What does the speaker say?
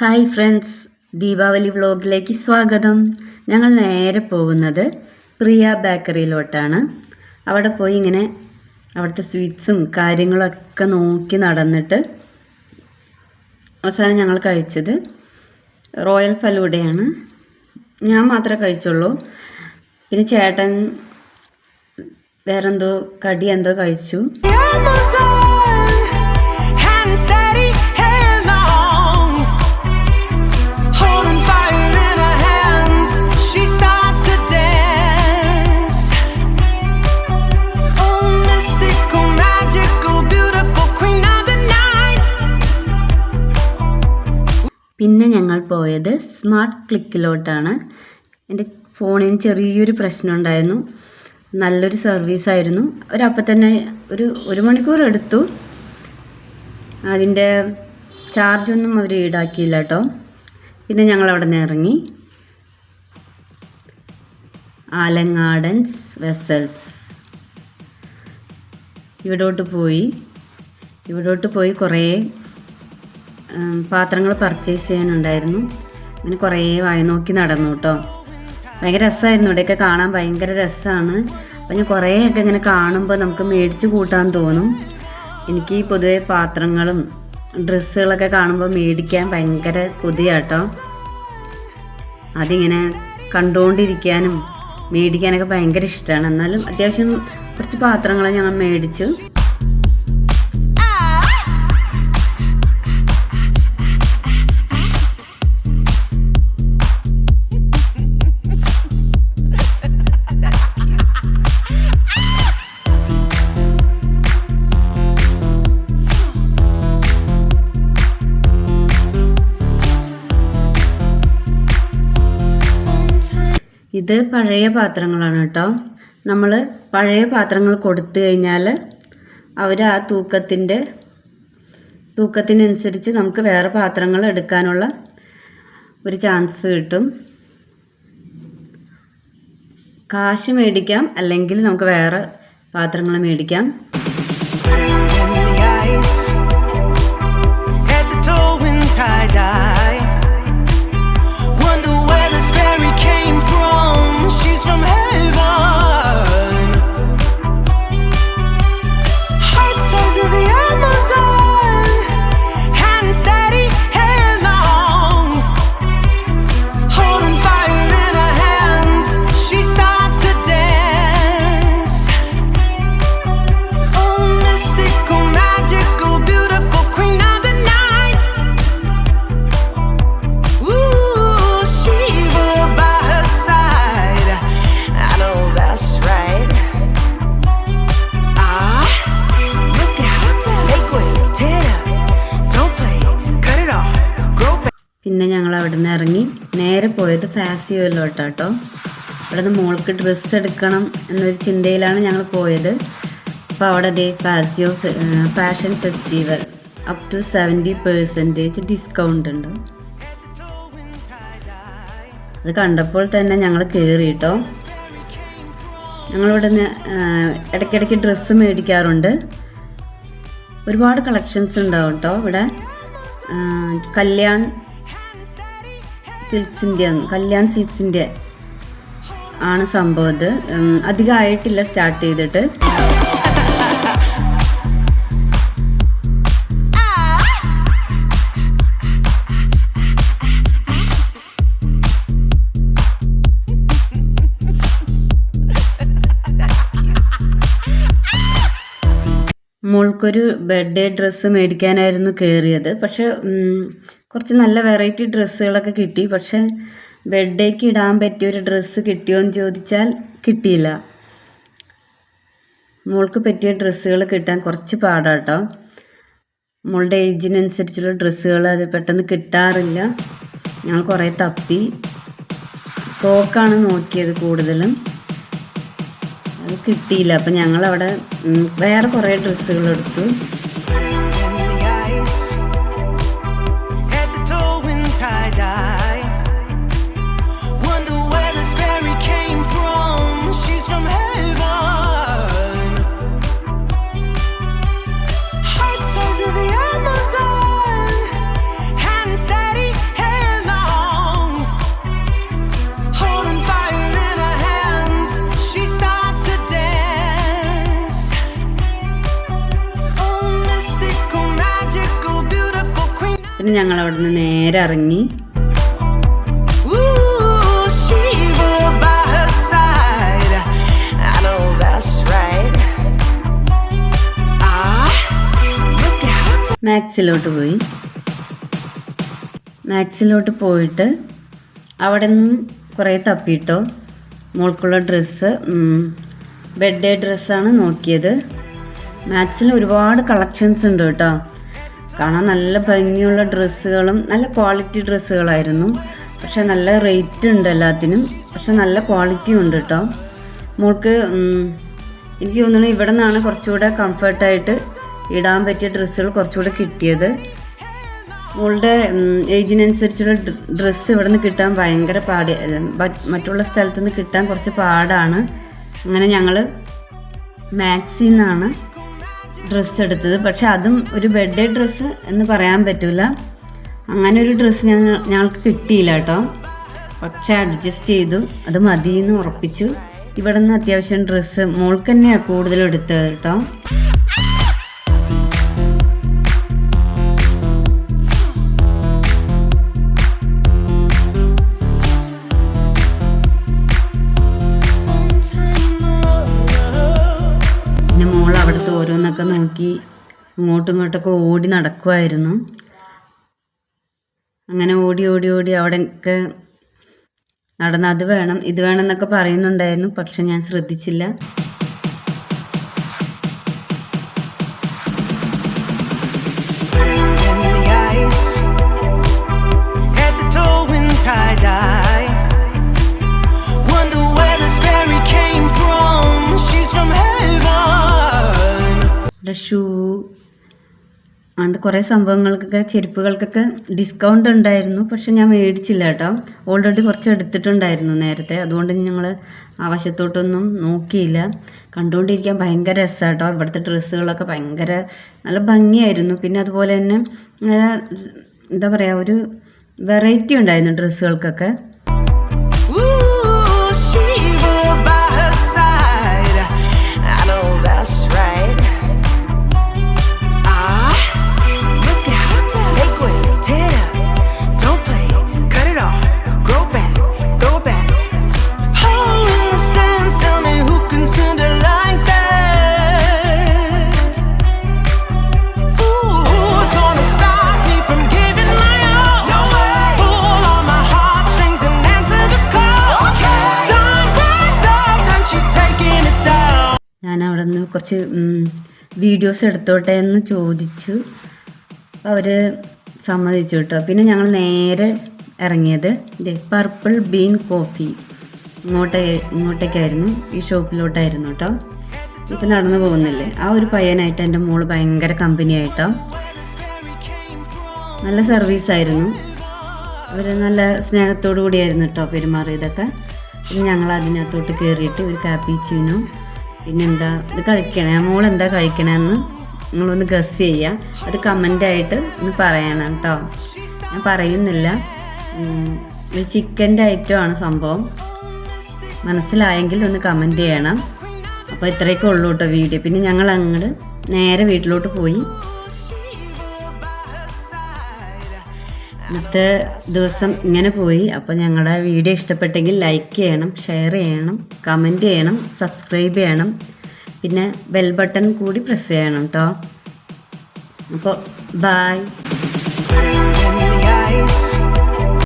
Hi friends Deepavali വ്ലോഗിലേക്ക് സ്വാഗതം. ഞങ്ങൾ നേരെ പോകുന്നത് പ്രിയ ബേക്കറിയിലോട്ടാണ്. അവിടെ പോയി ഇങ്ങനെ അവിടുത്തെ സ്വീറ്റ്സും കാര്യങ്ങളൊക്കെ നോക്കി നടന്നിട്ട് അവസാനം ഞങ്ങൾ കഴിച്ചത് റോയൽ ഫലൂഡയാണ് ഞാൻ മാത്രമേ കഴിച്ചുള്ളൂ. പിന്നെ ചേട്ടൻ വേറെന്തോ കടി എന്തോ കഴിച്ചു. പിന്നെ ഞങ്ങൾ പോയത് സ്മാർട്ട് ക്ലിക്കിലോട്ടാണ്. എന്റെ ഫോണിന് ചെറിയൊരു പ്രശ്നം ഉണ്ടായിരുന്നു നല്ലൊരു സർവീസായിരുന്നു ഒരപ്പം തന്നെ ഒരു ഒരു മണിക്കൂർ എടുത്തു. അതിന്റെ ചാർജൊന്നും അവർ ഈടാക്കിയില്ല കേട്ടോ. പിന്നെ ഞങ്ങൾ അവിടെ നിന്ന് ഇറങ്ങി ആലങ്ങാടൻസ് വെസൽസ് ഇവിടോട്ട് പോയി. ഇവിടോട്ട് പോയി കുറേ പാത്രങ്ങൾ പർച്ചേസ് ചെയ്യാനുണ്ടായിരുന്നു. അങ്ങനെ കുറേ വായി നോക്കി നടന്നു കേട്ടോ. ഭയങ്കര രസമായിരുന്നു ഇവിടെയൊക്കെ കാണാൻ ഭയങ്കര രസമാണ് അപ്പം ഞാൻ കുറേയൊക്കെ ഇങ്ങനെ കാണുമ്പോൾ നമുക്ക് മേടിച്ച് കൂട്ടാൻ തോന്നും. എനിക്ക് പൊതുവെ പാത്രങ്ങളും ഡ്രസ്സുകളൊക്കെ കാണുമ്പോൾ മേടിക്കാൻ ഭയങ്കര കൊതിയാട്ടോ അതിങ്ങനെ കണ്ടുകൊണ്ടിരിക്കാനും മേടിക്കാനൊക്കെ ഭയങ്കര ഇഷ്ടമാണ് എന്നാലും അത്യാവശ്യം കുറച്ച് പാത്രങ്ങൾ ഞങ്ങൾ മേടിച്ചു. ഇത് പഴയ പാത്രങ്ങളാണ് കേട്ടോ. നമ്മൾ പഴയ പാത്രങ്ങൾ കൊടുത്തു കഴിഞ്ഞാൽ അവർ ആ തൂക്കത്തിന്റെ തൂക്കത്തിനനുസരിച്ച് നമുക്ക് വേറെ പാത്രങ്ങൾ എടുക്കാനുള്ള ഒരു ചാൻസ് കിട്ടും. കാശ് മേടിക്കാം അല്ലെങ്കിൽ നമുക്ക് വേറെ പാത്രങ്ങൾ മേടിക്കാം. പിന്നെ ഞങ്ങൾ അവിടെ നിന്ന് ഇറങ്ങി നേരെ പോയത് ഫാസിയോയിലോട്ടാട്ടോ അവിടെ നിന്ന് മോൾക്ക് ഡ്രസ്സ് എടുക്കണം എന്നൊരു ചിന്തയിലാണ് ഞങ്ങൾ പോയത്. അപ്പോൾ അവിടെ ദേ ഫാസിയോ fashion festival up to seventy percentage discount ഉണ്ട്. അത് കണ്ടപ്പോൾ തന്നെ ഞങ്ങൾ കയറി കേട്ടോ ഞങ്ങളിവിടെ ഇടയ്ക്കിടയ്ക്ക് ഡ്രസ്സ് മേടിക്കാറുണ്ട്. ഒരുപാട് കളക്ഷൻസ് ഉണ്ടാവും കേട്ടോ ഇവിടെ. കല്യാൺ സിൽക്സിന്റെ കല്യാൺ സിൽക്സിന്റെ ആണ് സംഭവം ഇത്. അധികമായിട്ടില്ല സ്റ്റാർട്ട് ചെയ്തിട്ട്. മോൾക്കൊരു ബർത്ത്ഡേ ഡ്രസ്സ് മേടിക്കാനായിരുന്നു കയറിയത് പക്ഷെ കുറച്ച് നല്ല വെറൈറ്റി ഡ്രസ്സുകളൊക്കെ കിട്ടി. പക്ഷെ ബർത്ത്ഡേക്ക് ഇടാൻ പറ്റിയ ഒരു ഡ്രസ്സ് കിട്ടിയോ എന്ന് ചോദിച്ചാൽ കിട്ടിയില്ല. മോൾക്ക് പറ്റിയ ഡ്രസ്സുകൾ കിട്ടാൻ കുറച്ച് പാടാട്ടോ മോളുടെ ഏജിനനുസരിച്ചുള്ള ഡ്രസ്സുകൾ അത് പെട്ടെന്ന് കിട്ടാറില്ല. ഞങ്ങൾ കുറേ തപ്പി. ഫ്രോക്കാണ് നോക്കിയത് കൂടുതലും. അത് കിട്ടിയില്ല. അപ്പം ഞങ്ങളവിടെ വേറെ കുറേ ഡ്രസ്സുകൾ എടുത്തു. പിന്നെ ഞങ്ങൾ അവിടെ നിന്ന് നേരെ ഇറങ്ങി. മാക്സിലോട്ട് പോയി. മാക്സിലോട്ട് പോയിട്ട് അവിടെ നിന്ന് കുറേ തപ്പിയിട്ടോ മോൾക്കുള്ള ഡ്രസ്സ് ബെഡ് ഡേ ഡ്രസ്സാണ് നോക്കിയത്. മാക്സിൽ ഒരുപാട് കളക്ഷൻസ് ഉണ്ട് കേട്ടോ. കാണാൻ നല്ല ഭംഗിയുള്ള ഡ്രസ്സുകളും നല്ല ക്വാളിറ്റി ഡ്രസ്സുകളായിരുന്നു. പക്ഷെ നല്ല റേറ്റ് ഉണ്ട് എല്ലാത്തിനും. പക്ഷെ നല്ല ക്വാളിറ്റി ഉണ്ട് കേട്ടോ. മോൾക്ക് എനിക്ക് തോന്നുന്നു ഇവിടെ നിന്നാണ് കുറച്ചുകൂടെ കംഫർട്ടായിട്ട് ഇടാൻ പറ്റിയ ഡ്രസ്സുകൾ കുറച്ചുകൂടെ കിട്ടിയത്. മോളുടെ ഏജിനനുസരിച്ചുള്ള ഡ്രസ്സ് ഇവിടെ നിന്ന് കിട്ടാൻ ഭയങ്കര പാടി മറ്റുള്ള സ്ഥലത്തുനിന്ന് കിട്ടാൻ കുറച്ച് പാടാണ്. അങ്ങനെ ഞങ്ങൾ മാക്സിൽ നിന്നാണ് ഡ്രസ്സ് എടുത്തത്. പക്ഷെ അതും ഒരു ബെഡ് ഡ്രസ്സ് എന്ന് പറയാൻ പറ്റില്ല അങ്ങനെ ഒരു ഡ്രസ്സ് ഞങ്ങൾ ഞങ്ങൾക്ക് കിട്ടിയില്ല കേട്ടോ. പക്ഷെ അഡ്ജസ്റ്റ് ചെയ്തു. അത് മതിയെന്ന് ഉറപ്പിച്ചു. ഇവിടെ നിന്ന് അത്യാവശ്യം ഡ്രസ്സ് മോൾക്ക് തന്നെയാണ് കൂടുതലും എടുത്തത് കേട്ടോ. അവിടുത്തെ ഓരോന്നൊക്കെ നോക്കി അങ്ങോട്ടും ഇങ്ങോട്ടൊക്കെ ഓടി നടക്കുമായിരുന്നു അങ്ങനെ ഓടി ഓടി ഓടി അവിടെയൊക്കെ നടന്ന് അത് വേണം ഇത് വേണം എന്നൊക്കെ പറയുന്നുണ്ടായിരുന്നു പക്ഷെ ഞാൻ ശ്രദ്ധിച്ചില്ല. Put ഇവിടെ ഷൂ അങ്ങനത്തെ കുറേ സംഭവങ്ങൾക്കൊക്കെ ചെരുപ്പുകൾക്കൊക്കെ ഡിസ്കൗണ്ട് ഉണ്ടായിരുന്നു. പക്ഷെ ഞാൻ മേടിച്ചില്ല കേട്ടോ. ഓൾറെഡി കുറച്ച് എടുത്തിട്ടുണ്ടായിരുന്നു നേരത്തെ. അതുകൊണ്ട് ഞങ്ങൾ ആവശ്യത്തോട്ടൊന്നും നോക്കിയില്ല. കണ്ടുകൊണ്ടിരിക്കാൻ ഭയങ്കര രസമാണ് കേട്ടോ ഇവിടുത്തെ ഡ്രസ്സുകളൊക്കെ ഭയങ്കര നല്ല ഭംഗിയായിരുന്നു. പിന്നെ അതുപോലെ തന്നെ എന്താ പറയുക ഒരു വെറൈറ്റി ഉണ്ടായിരുന്നു ഡ്രസ്സുകൾക്കൊക്കെ. That's right. ഞാൻ അവിടെ നിന്ന് കുറച്ച് വീഡിയോസ് എടുത്തോട്ടെ എന്ന് ചോദിച്ചു. അവർ സമ്മതിച്ചു കേട്ടോ. പിന്നെ ഞങ്ങൾ നേരെ ഇറങ്ങിയത് ഇതേ പർപ്പിൾ ബീൻ കോഫി ഇങ്ങോട്ടേ ഇങ്ങോട്ടേക്കായിരുന്നു. ഈ ഷോപ്പിലോട്ടായിരുന്നു കേട്ടോ. ഇപ്പം നടന്നു പോകുന്നില്ലേ? ആ ഒരു പയ്യനായിട്ട് എന്റെ മോൾ ഭയങ്കര കമ്പനി ആയിട്ടോ. നല്ല സർവീസായിരുന്നു അവർ നല്ല സ്നേഹത്തോടു കൂടിയായിരുന്നു കേട്ടോ പെരുമാറിയതൊക്കെ. പിന്നെ ഞങ്ങൾ അതിനകത്തോട്ട് കയറിയിട്ട് ഒരു കാപ്പി ചീനു പിന്നെ എന്താ ഇത് കഴിക്കണേ? മോൾ എന്താ കഴിക്കണമെന്ന് നിങ്ങളൊന്ന് ഗസ് ചെയ്യുക അത് കമന്റായിട്ട് ഒന്ന് പറയണം കേട്ടോ. ഞാൻ പറയുന്നില്ല. ഒരു ചിക്കന്റെ ഐറ്റമാണ് സംഭവം. മനസ്സിലായെങ്കിൽ ഒന്ന് കമന്റ് ചെയ്യണം. അപ്പോൾ ഇത്രയൊക്കെ ഉള്ളൂ കേട്ടോ വീഡിയോ പിന്നെ ഞങ്ങൾ അങ്ങോട്ട് നേരെ വീട്ടിലോട്ട് പോയി. ഇന്നത്തെ ദിവസം ഇങ്ങനെ പോയി. അപ്പോൾ ഞങ്ങളുടെ വീഡിയോ ഇഷ്ടപ്പെട്ടെങ്കിൽ ലൈക്ക് ചെയ്യണം ഷെയർ ചെയ്യണം കമന്റ് ചെയ്യണം സബ്സ്ക്രൈബ് ചെയ്യണം. പിന്നെ ബെൽ ബട്ടൺ കൂടി പ്രസ് ചെയ്യണം കേട്ടോ അപ്പോൾ ബായ്